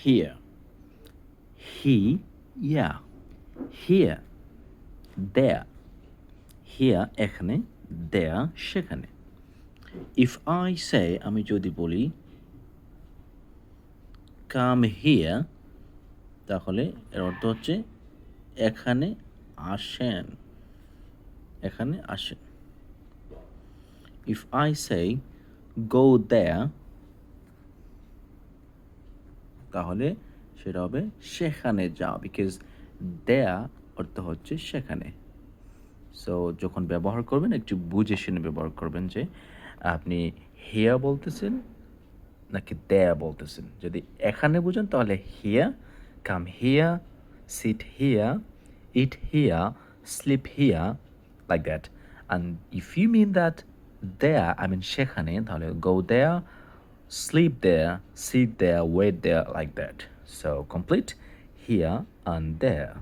here he yeah here there here এখানে there সেখানে if I say আমি যদি বলি come here তাহলে এর অর্থ হচ্ছে এখানে আসেন এখানে আসেন if I say go there তাহলে সেটা হবে সেখানে যাও বিকজ দেয়া অর্থ হচ্ছে সেখানে। সো যখন ব্যবহার করবেন, একটু বুঝে শুনে ব্যবহার করবেন যে আপনি হিয়া বলতেছেন নাকি দেয়া বলতেছেন। যদি এখানে বুঝেন, তাহলে here come here sit here eat here sleep here like that and if you mean that there I mean সেখানে, তাহলে গো দেয়া sleep there, sit there, wait there, like that. So complete here and there.